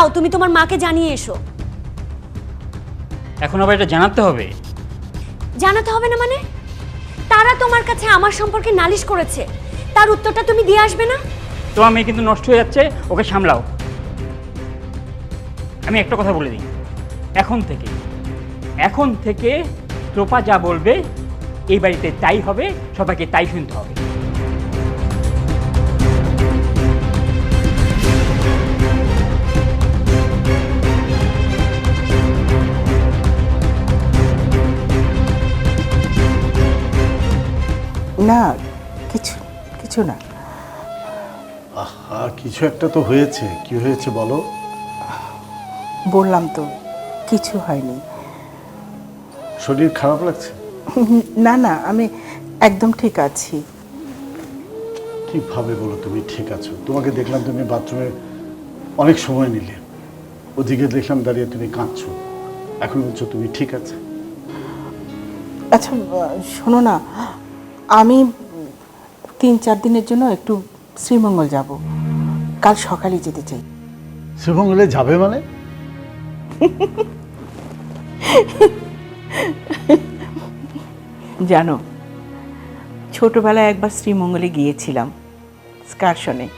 যাও তুমি তোমার মাকে জানিয়ে এসো। এখন আবার এটা জানাতে হবে? জানাতে হবে না মানে? তারা তোমার কাছে আমার সম্পর্কে নালিশ করেছে। তার উত্তরটা তুমি দিয়ে আসবে না? তোমার মেয়ে কিন্তু নষ্ট হয়ে যাচ্ছে ওকে সামলাও। আমি একটা কথা বলে দিই। এখন থেকে এখন থেকে টোপা যা বলবে এই বাড়িতে তাই হবে সবাইকে তাই শুনতে হবে। না কিছু কিছু না। আহা কিছু একটা তো হয়েছে। কি হয়েছে বলো? বললাম তো কিছু হয়নি। শরীর খারাপ লাগছে? না না আমি একদম ঠিক আছি। কীভাবে বলো তুমি ঠিক আছো? তোমাকে দেখলাম তুমি বাথরুমে অনেক সময় নিলে। ওদিকে দেখলাম দাঁড়িয়ে তুমি কাঁদছো। এখন বলছো তুমি ঠিক আছে। আচ্ছা শোনো না আমি তিন চার দিনের জন্য একটু শ্রীমঙ্গল যাব। কাল সকালে যেতে চাই। শ্রীমঙ্গলে যাবে মানে? জানো ছোটবেলায় একবার শ্রীমঙ্গলে গিয়েছিলাম স্কারশনে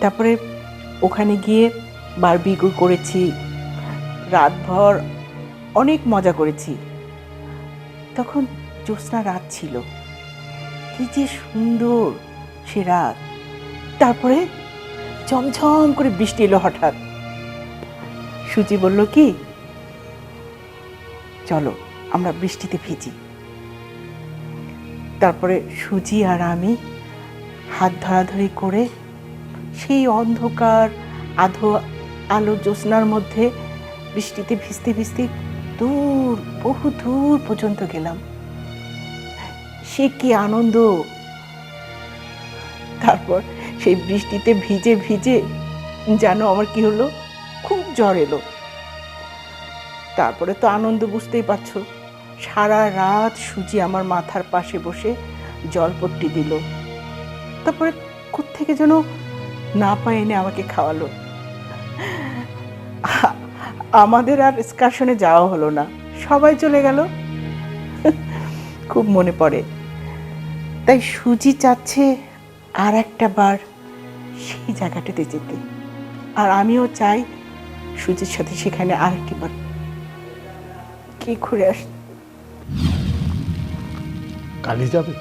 তারপরে ওখানে গিয়ে বারবিকিউ করেছি রাতভর অনেক মজা করেছি। তখন জ্যোৎস্না রাত ছিল। কি যে সুন্দর সে রাত। তারপরে ঝমঝম করে বৃষ্টি এলো হঠাৎ। সুজি বলল, কি? চলো, আমরা বৃষ্টিতে ভিজি। তারপরে সুজি আর আমি হাত ধরাধরি করে সেই অন্ধকার, আধো আলো জ্যোৎস্নার মধ্যে বৃষ্টিতে ভিজতে ভিজতে দূর, বহু দূর পর্যন্ত গেলাম। সে কি আনন্দ? তারপর সেই বৃষ্টিতে ভিজে ভিজে জানো আমার কি হলো? খুব জ্বর এলো। তারপরে তো আনন্দ বুঝতেই পারছ। সারা রাত সুজি আমার মাথার পাশে বসে জলপট্টি দিল। তারপরে থেকে যেন না পায় এনে আমাকে খাওয়ালো। আমাদের আর এক্সকারশনে যাওয়া হলো না। সবাই চলে গেল। খুব মনে পড়ে। তাই সুজি চাচ্ছে আর একটা বার সেই জায়গাটাতে যেতে। আর আমিও চাই সুজির সাথে সেখানে আরেকটি বার কি ঘুরে আস কালি যাবে?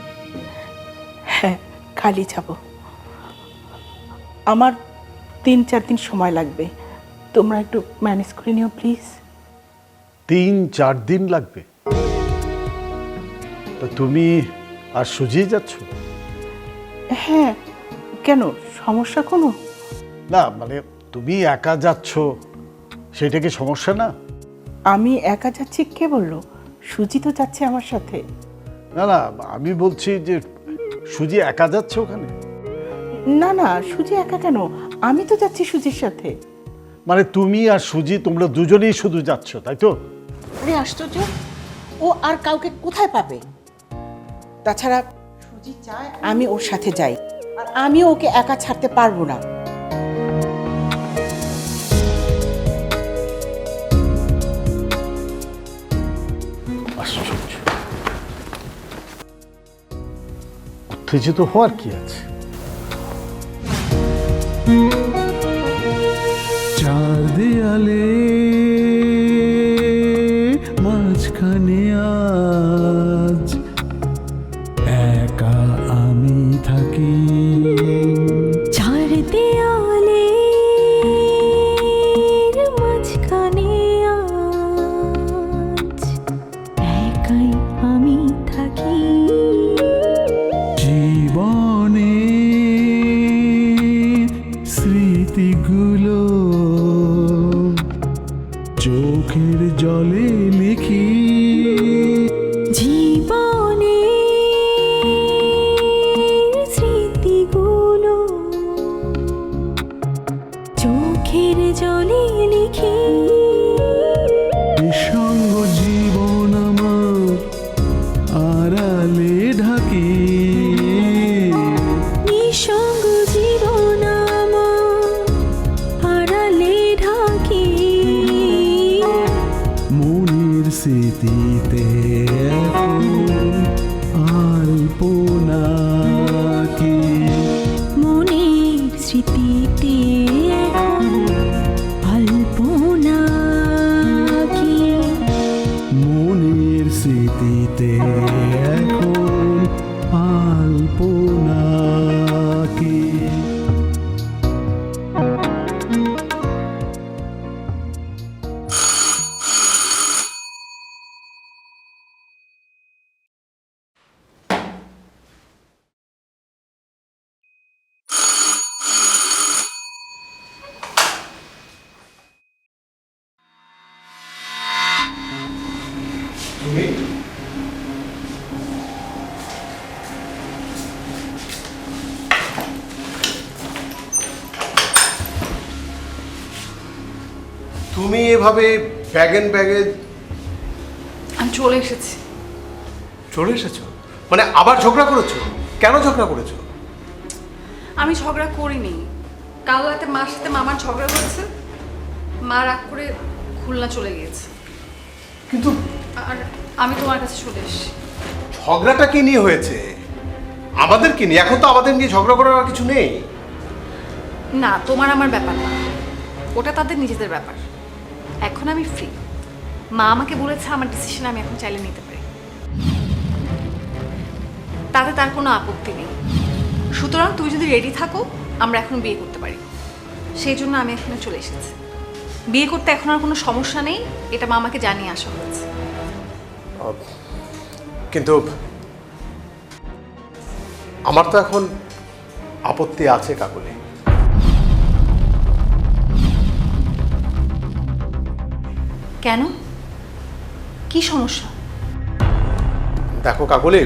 হ্যাঁ কালই যাব। আমার তিন চার দিন সময় লাগবে। তোমরা একটু ম্যানেজ করে নিও প্লিজ। তিন চার দিন লাগবে? তা তুমি আর সুজিয়ে যাচ্ছ? হ্যাঁ কেন? সমস্যা কোনো? না মানে তুমি একা যাচ্ছ সেটা কি সমস্যা না? আমি একা যাচ্ছি কে বলল? সুজি তো যাচ্ছে আমার সাথে। না না আমি বলছি যে সুজি একা যাচ্ছে ওখানে? না না সুজি একা কেন? আমি তো যাচ্ছি সুজির সাথে। মানে তুমি আর সুজি তোমরা দুজনেই শুধু যাচ্ছ তাই তো? আরে আশ্চর্য! ও আর কাউকে কোথায় পাবে? তাছাড়া সুজি চায় আমি ওর সাথে যাই। আর আমিও ওকে একা ছাড়তে পারব না। উত্তেজিত হওয়ার কি আছে? চার দেয়ালে থাকি এভাবে ব্যাগ এন্ড ব্যাগে আমি চলে এসেছি। চলে এসেছ? মানে আবার ঝগড়া করেছ? কেন ঝগড়া করেছ? আমি ঝগড়া করিনি। কাল রাতে মার সাথে মামার ঝগড়া হয়েছে। মা রাগ করে খুলনা চলে গিয়েছে। কিন্তু আর আমি তোমার কাছে চলে এসেছি। ঝগড়াটা কি নিয়ে হয়েছে? আমাদের কি নিয়ে? এখন তো আমাদের নিয়ে ঝগড়া করার আর কিছু নেই। না তোমার আমার ব্যাপার না। ওটা তাদের নিজেদের ব্যাপার। এখন আমি ফ্রি মা আমাকে বলেছে আমার ডিসিশন আমি এখন চাইলে নিতে পারি। তাতে তার কোনো আপত্তি নেই। সুতরাং তুই যদি রেডি থাকো, আমরা এখন বিয়ে করতে পারি। সেই জন্য আমি এখানে চলে এসেছি। বিয়ে করতে এখন আর কোনো সমস্যা নেই, এটা মা আমাকে জানিয়ে আসা হয়েছে। কিন্তু আমার তো এখন আপত্তি আছে কাকুলি কেন? কি সমস্যা? দেখো কাকুলি,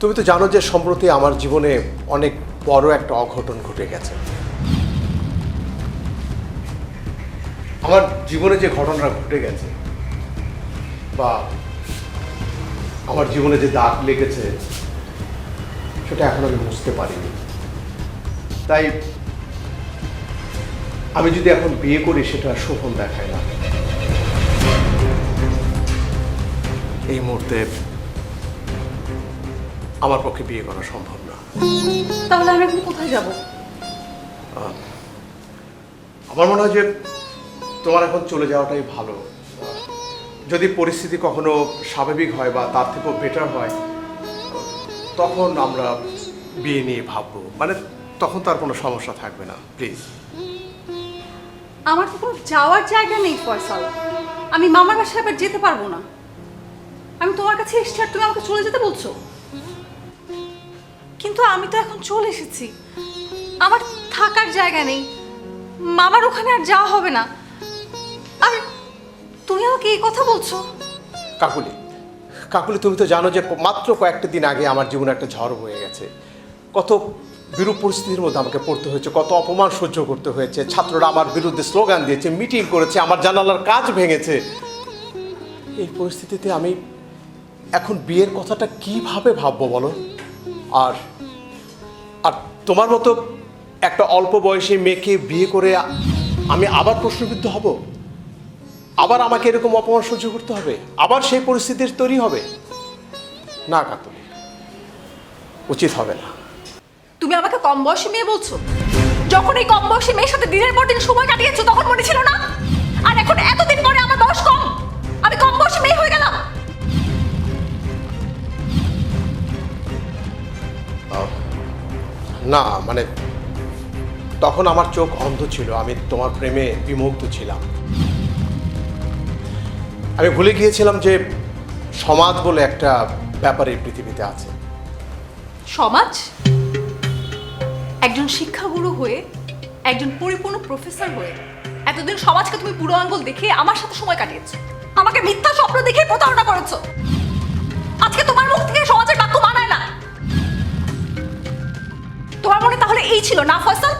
তুমি তো জানো যে সম্প্রতি আমার জীবনে অনেক বড় একটা অঘটন ঘটে গেছে। আমার জীবনে যে ঘটনাটা ঘটে গেছে বা আমার জীবনে যে দাগ লেগেছে, সেটা এখন আমি বুঝতে পারিনি। তাই আমি যদি এখন বিয়ে করি সেটা শোভন দেখায় না। এই মুহূর্তে আমার পক্ষে বিয়ে করা সম্ভব না। তাহলে আমি এখন কোথায় যাব? আমার মনে হয় যে তোমার এখন চলে যাওয়াটাই ভালো। যদি পরিস্থিতি কখনো স্বাভাবিক হয় বা তার থেকেও বেটার হয় তখন আমরা বিয়ে নিয়ে ভাববো। মানে তখন তার কোনো সমস্যা থাকবে না প্লিজ আমার তো কোনো যাওয়ার জায়গা নেই, ফয়সাল। আমি মামার বাসায় আবার যেতে পারব না। আমি তোমার কাছে এসেছি আর তুমি আমাকে চলে যেতে বলছো? কিন্তু আমি তো এখন চলে এসেছি। আমার থাকার জায়গা নেই। মামার ওখানে আর যাওয়া হবে না। আর তুমি আমাকে এই কথা বলছো? কাকুলি কাকুলি, তুমি তো জানো যে মাত্র কয়েকটা দিন আগে আমার জীবনে একটা ঝড় হয়ে গেছে। কত বিরূপ পরিস্থিতির মধ্যে আমাকে পড়তে হয়েছে। কত অপমান সহ্য করতে হয়েছে। ছাত্ররা আমার বিরুদ্ধে স্লোগান দিয়েছে, মিটিং করেছে, আমার জানালার কাজ ভেঙেছে। এই পরিস্থিতিতে আমি এখন বিয়ের কথাটা কীভাবে ভাববো বলো? আর আর তোমার মতো একটা অল্প বয়সী মেয়েকে বিয়ে করে আমি আবার প্রশ্নবিদ্ধ হব? আবার আমাকে এরকম অপমান সহ্য করতে হবে? আবার সেই পরিস্থিতির তৈরি হবে? না, কাকুলি, উচিত হবে না। তুমি আমাকে কম বয়সী মেয়ে বলছো? যখন এই কম বয়সী মেয়ের সাথে দিনের পর দিন সময় কাটিয়েছো তখন মনে ছিল না? আর এখন এতদিন পরে আমার বয়স কম আমি কম বয়সী মেয়ে হয়ে গেলাম। না মানে তখন আমার চোখ অন্ধ ছিল আমি তোমার প্রেমে বিমুগ্ধ ছিলাম। আমি ভুলে গিয়েছিলাম যে সমাজ বলে একটা ব্যাপার এই পৃথিবীতে আছে। সমাজ? একজন শিক্ষাগুরু হয়ে, একজন পরিপূর্ণ প্রফেসর হয়ে এতদিন সমাজকে তুমি বুড়ো আঙ্গুল দেখে আমার সাথে সময় কাটিয়েছো। আমাকে মিথ্যা স্বপ্ন দেখে প্রতারণা করেছ। আজকে তোমার মুখ থেকে সমাজের বাক্য মানায় না। তোমার মনে তাহলে এই ছিল না, ফয়সাল?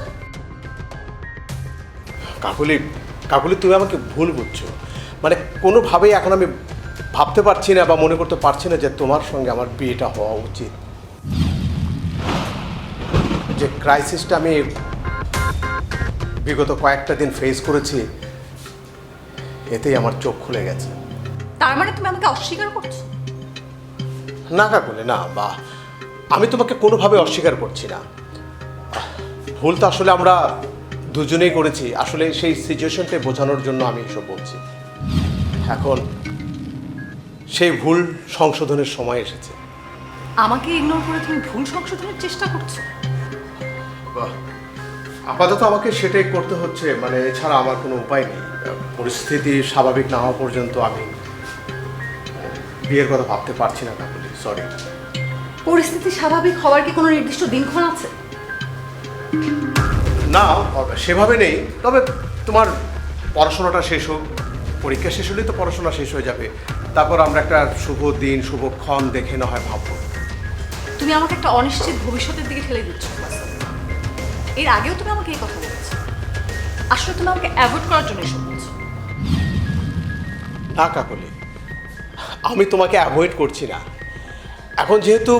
কাকুলি কাকুলি তুমি আমাকে ভুল বুঝছ। মানে কোনোভাবেই এখন আমি ভাবতে পারছি না বা মনে করতে পারছি না যে তোমার সঙ্গে আমার বিয়েটা হওয়া উচিত। যে ক্রাইসিসটা আমি বিগত কয়েকটা দিন ফেস করেছি এতেই আমার চোখ খুলে গেছে। তার মানে তুমি আমাকে অস্বীকার করছ? না কাকুলি না বা আমি তোমাকে কোনোভাবে অস্বীকার করছি না। ভুল তো আসলে আমরা দুজনেই করেছি। আসলে সেই সিচুয়েশনটাই বোঝানোর জন্য আমি এসব বলছি। এখন সেই ভুল সংশোধনের সময় এসেছে। আমাকে ইগনোর করে তুমি ভুল সংশোধনের চেষ্টা করছ। আপাতত আমাকে সেটাই করতে হচ্ছে মানে এছাড়া আমার কোনো উপায় নেই। পরিস্থিতি স্বাভাবিক না হওয়া পর্যন্ত আমি বিয়ের কথা ভাবতে পারছি না কাকুলি সরি পরিস্থিতি স্বাভাবিক হওয়ার কি কোনো নির্দিষ্ট দিনক্ষণ আছে? না সেভাবে নেই। তবে তোমার পড়াশোনাটা শেষ হোক পরীক্ষা শেষ হলেই তো পড়াশোনা শেষ হয়ে যাবে। তারপর আমরা একটা শুভ দিন শুভক্ষণ দেখে না হয় ভাববো। তুমি আমাকে একটা অনিশ্চিত ভবিষ্যতের দিকে ঠেলে দিচ্ছ। এর আগেও তুমি আমাকে এই কথা বলেছ। আসলে তুমি আমাকে অ্যাভয়েড করার জন্য এসব বলছো। না কাকলি। আমি তোমাকে অ্যাভয়েড করছি না। এখন যেহেতু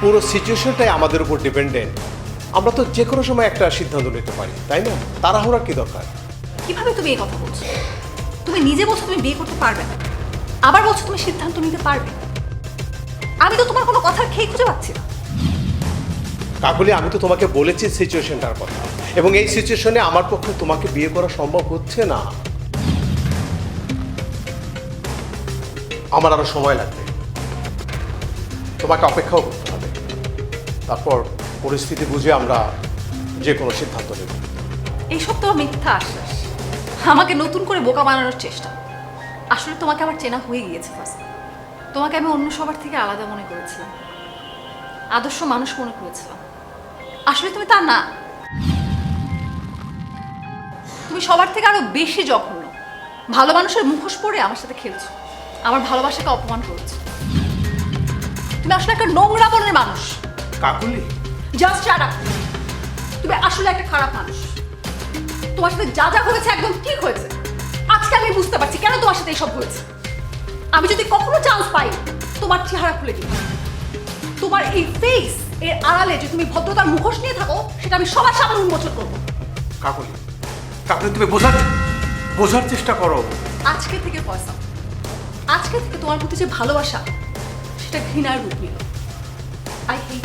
পুরো সিচুয়েশনটাই আমাদের উপর ডিপেন্ডেন্ট আমরা তো যে কোনো সময় একটা সিদ্ধান্ত নিতে পারি তাই না? তাড়াহুড়ার কি দরকার? কীভাবে তুমি এই কথা বলছো? তুমি নিজে বলছো তুমি বিয়ে করতে পারবে না। আবার বলছো তুমি সিদ্ধান্ত নিতে পারবে আমি তো তোমার কোনো কথার খেয়ে খুঁজে পাচ্ছি না। কাকুলি আমি তো তোমাকে বলেছি সিচুয়েশনটার কথা। এবং এই সিচুয়েশনে আমার পক্ষে তোমাকে বিয়ে করা সম্ভব হচ্ছে না। আমার আরও সময় লাগবে। তোমাকে অপেক্ষাও করতে হবে। তারপর পরিস্থিতি বুঝে আমরা যে কোনো সিদ্ধান্ত নেব। এইসব তো মিথ্যা আশ্বাস। আমাকে নতুন করে বোকা বানানোর চেষ্টা। আসলে তোমাকে আমার চেনা হয়ে গিয়েছে তোমাকে আমি অন্য সবার থেকে আলাদা মনে করেছিলাম। আদর্শ মানুষ মনে করেছিলাম। আসলে তুমি তা না। তুমি সবার থেকে আরও বেশি জঘন্য। ভালো মানুষের মুখোশ পরে আমার সাথে খেলছো। আমার ভালোবাসাকে অপমান করেছ। তুমি আসলে একটা নোংরা মনের মানুষ। কাকুলি? জাস্ট শাট আপ তুমি আসলে একটা খারাপ মানুষ। তোমার সাথে যা যা হয়েছে একদম ঠিক হয়েছে। আজকে আমি বুঝতে পারছি কেন তোমার সাথে এসব হয়েছে। আমি যদি কখনো চান্স পাই তোমার চেহারা খুলে দিব। তোমার এই ফেস এর আড়ালে যে তুমি ভদ্রতার মুখোশ নিয়ে থাকো সেটা আমি সবার সামনে উন্মোচন করব। কাকুলি কাকুলি তুমি বোঝার বোঝার চেষ্টা করো। আজকে থেকে পয়সা। আজকে থেকে তোমার প্রতি যে ভালোবাসা সেটা ঘৃণার রূপ নিল। আই হেট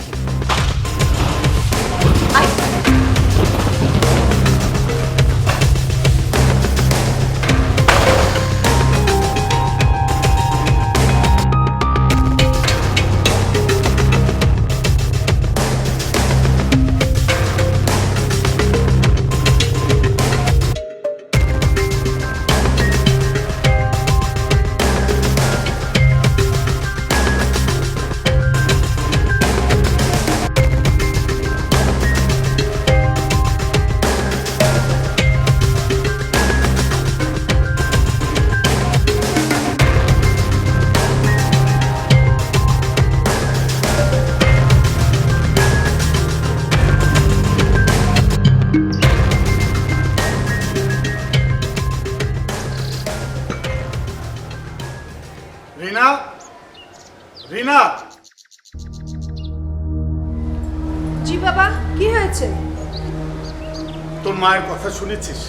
তোর মায়ের কথা শুনেছিস?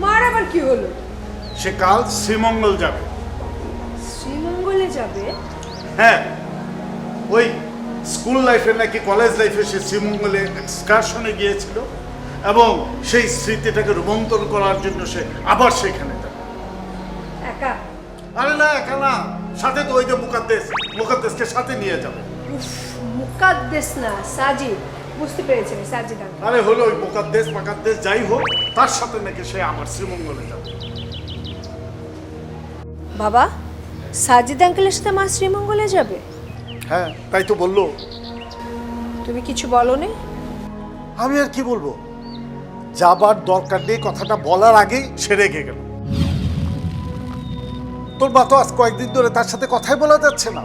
মার আবার কি হলো? সে কাল শ্রীমঙ্গল যাবে। শ্রীমঙ্গলে যাবে? হ্যাঁ ওই স্কুল লাইফে নাকি কলেজ লাইফে সে শ্রীমঙ্গলে এক্সকারশনে গিয়েছিল এবং সেই স্মৃতিটাকে রোমন্থন করার জন্য সে আবার সেখানে যাবে। একা? আরে না একা না। সাথে তো ওই যে মুকাদ্দেস মুকাদ্দেসকে সাথে নিয়ে যাবে। উফ মুকাদ্দেস না সাজিদ। বুঝতে পেরেছি আমি আঙ্কেল। আরে হলো ওই মুকাদ্দেস মাকাদ্দেস যাই হোক তার সাথে নাকি সে আমার শ্রীমঙ্গলে যাবে। বাবা সাজিদ আঙ্কেলের সাথে মা শ্রীমঙ্গলে যাবে? হ্যাঁ তাই তো বলল। তুমি কিছু বলো নি আমি আর কি বলব? যাবার দরকার নেই কথাটা বলার আগেই সে রেগে গেল। তোর মা তো আজ কয়েকদিন ধরে তার সাথে কথাই বলা যাচ্ছে না।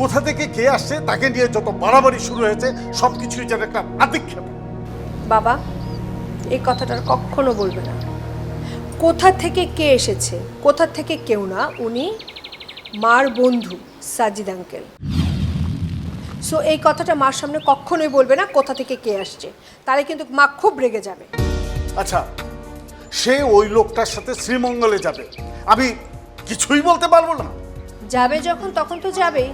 কোথা থেকে কে আসছে তাকে নিয়ে যত বাড়াবাড়ি শুরু হয়েছে সব কিছুই যেন একটা আদিক্ষেপ বাবা এই কথাটার কখনো বলবে না। কোথা থেকে কে এসেছে কোথা থেকে কেউ না উনি মার বন্ধু সাজিদ আঙ্কেল। সো এই কথাটা মার সামনে কখনোই বলবে না কোথা থেকে কে আসছে। তাহলে কিন্তু মা খুব রেগে যাবে। আচ্ছা সে ওই লোকটার সাথে শ্রীমঙ্গলে যাবে। আমি কিছুই বলতে পারব না। যাবে যখন তখন তো যাবেই।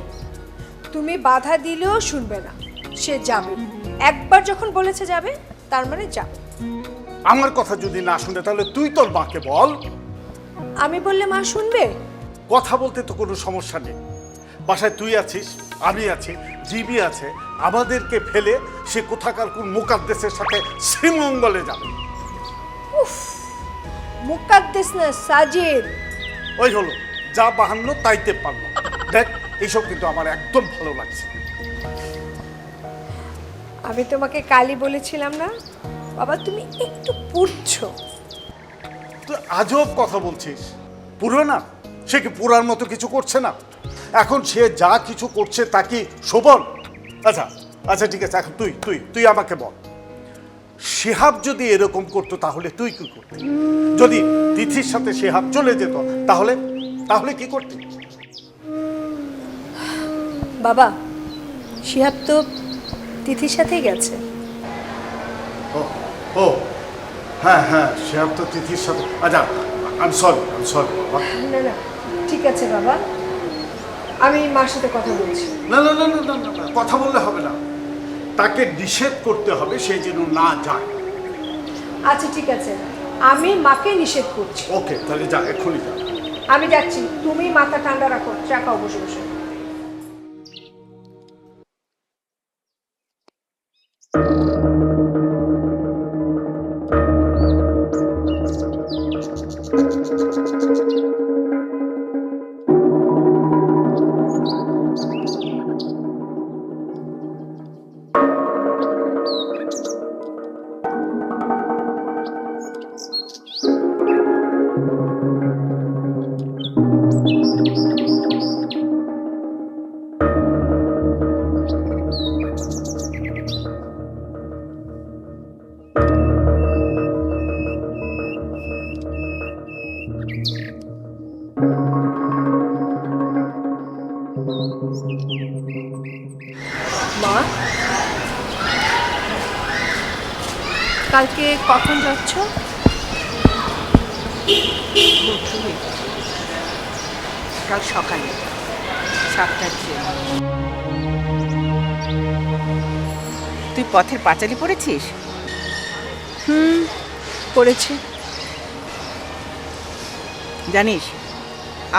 তুমি বাধা দিলেও শুনবে না। সে যাবে। একবার যখন বলেছে যাবে তার মানে যাবে আমার কথা যদি না শুনে তাহলে তুই তোর মাকে বল। আমি বললে মা শুনবে? কথা বলতে তো কোনো সমস্যা নেই। বাসায় তুই আছিস আমি আছি জিবি আছে আমাদেরকে ফেলে সে কোথাকার কোন মুকাদ্দেসের সাথে শ্রীমঙ্গলে যাবে। মুকাদ্দেস না সাজিদ ওই হলো যা বাহান্ন তাইতে পারল দেখ এইসব কিন্তু আমার একদম ভালো লাগছে আমি তোমাকে কালই বলেছিলাম না? বাবা তুমি একটু পুড়ছো। তুই আজব কথা বলছিস। পুরো না? সে কি পুরার মতো কিছু করছে না? এখন সে যা কিছু করছে তা কি শোভন আচ্ছা আচ্ছা ঠিক আছে এখন তুই তুই তুই আমাকে বল। শেহাব যদি এরকম করতো তাহলে তুই কি করতি? যদি তিথির সাথে শেহাব চলে যেত তাহলে তাহলে কি করতি? বাবা শিহাব তো তিথির সাথেই গেছে। ও ও হ্যাঁ হ্যাঁ শেহাব তো তিথির সাথে আচ্ছা আম সরি আম সরি বাবা। না না ঠিক আছে বাবা আমি মার সাথে কথা বলছি। না না না না না কথা বললে হবে না। তাকে নিষেধ করতে হবে সে যেন না যায়। আচ্ছা ঠিক আছে আমি মাকে নিষেধ করছি। ওকে তাহলে যা এক্ষুনি যা। আমি যাচ্ছি তুমি মাথা ঠান্ডা রাখো চা খাও বসে বসে। কখন যাচ্ছ? কাল সকালে সাতটার ট্রেন। তুই পথের পাঁচালি পড়েছিস? হুম পড়েছি। জানিস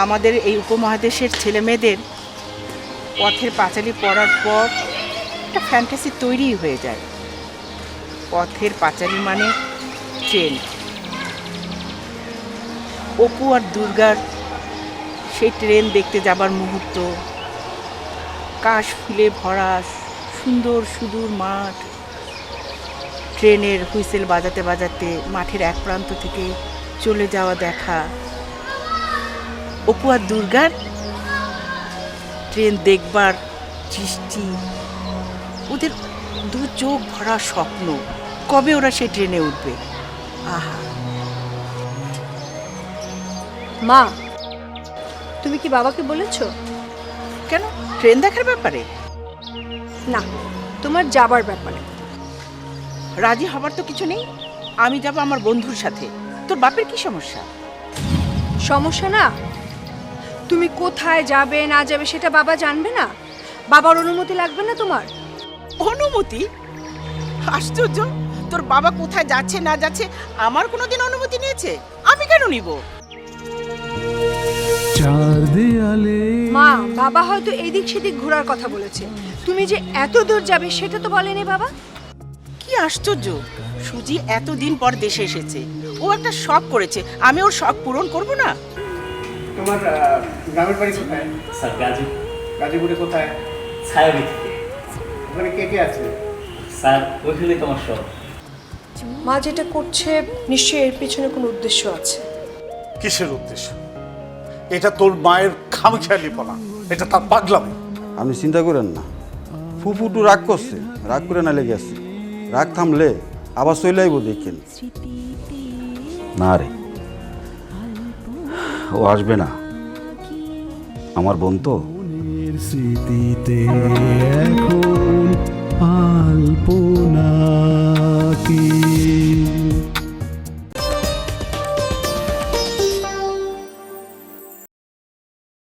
আমাদের এই উপমহাদেশের ছেলে মেয়েদের পথের পাঁচালি পড়ার পর একটা ফ্যান্টাসি তৈরি হয়ে যায়। পথের পাঁচালি মানে ট্রেন অপু আর দুর্গার সেই ট্রেন দেখতে যাবার মুহূর্ত। কাশ ফুলে ভরা সুন্দর সুদূর মাঠ। ট্রেনের হুইসেল বাজাতে বাজাতে মাঠের এক প্রান্ত থেকে চলে যাওয়া দেখা। অপু আর দুর্গার ট্রেন দেখবার দৃষ্টি। ওদের দু চোখ ভরা স্বপ্ন। কবে ওরা সেই ট্রেনে উঠবে? আহা। মা তুমি কি বাবাকে বলেছ? কেন? ট্রেন দেখার ব্যাপারে? না তোমার যাবার ব্যাপারে। রাজি হবার তো কিছু নেই। আমি যাব আমার বন্ধুর সাথে। তোর বাপের কি সমস্যা? সমস্যা না? তুমি কোথায় যাবে না যাবে সেটা বাবা জানবে না? বাবার অনুমতি লাগবে না তোমার? অনুমতি? আশ্চর্য! তোর বাবা কোথায় যাচ্ছে না যাচ্ছে আমার কোনোদিন অনুমতি নিয়েছে? আমি কেন নিব? চার দেয়ালে মা বাবা হয়তো এদিক সেদিক ঘোরার কথা বলেছে। তুমি যে এত দূর যাবে সেটা তো বলেনি বাবা। কি আশ্চর্য! সুজি এতদিন পর দেশে এসেছে। ও একটা শখ করেছে। আমি ওর শখ পূরণ করব না? তোমার গ্রামের বাড়ি কোথায়? স্যার গাজী গাজীপুরে কোথায়? ছায়াবি থেকে ওখানে কে কে আছে? স্যার ওইখানে তোমার সব মা যেটা করছে নিশ্চয়ই এর পিছনে কোনো উদ্দেশ্য আছে। কিসের উদ্দেশ্য? এটা তোর মায়ের খামখেয়ালিপনা এটা তার পাগলাম। আপনি চিন্তা করেন না। ফুফুটু রাগ করছে। রাগ করে না লেগে আছে। রাগ থামলে আবার চলে দেখেন। না রে। ও আসবে না। আমার বোন তো। স্মৃতিতে এখন আলপনা। মাটি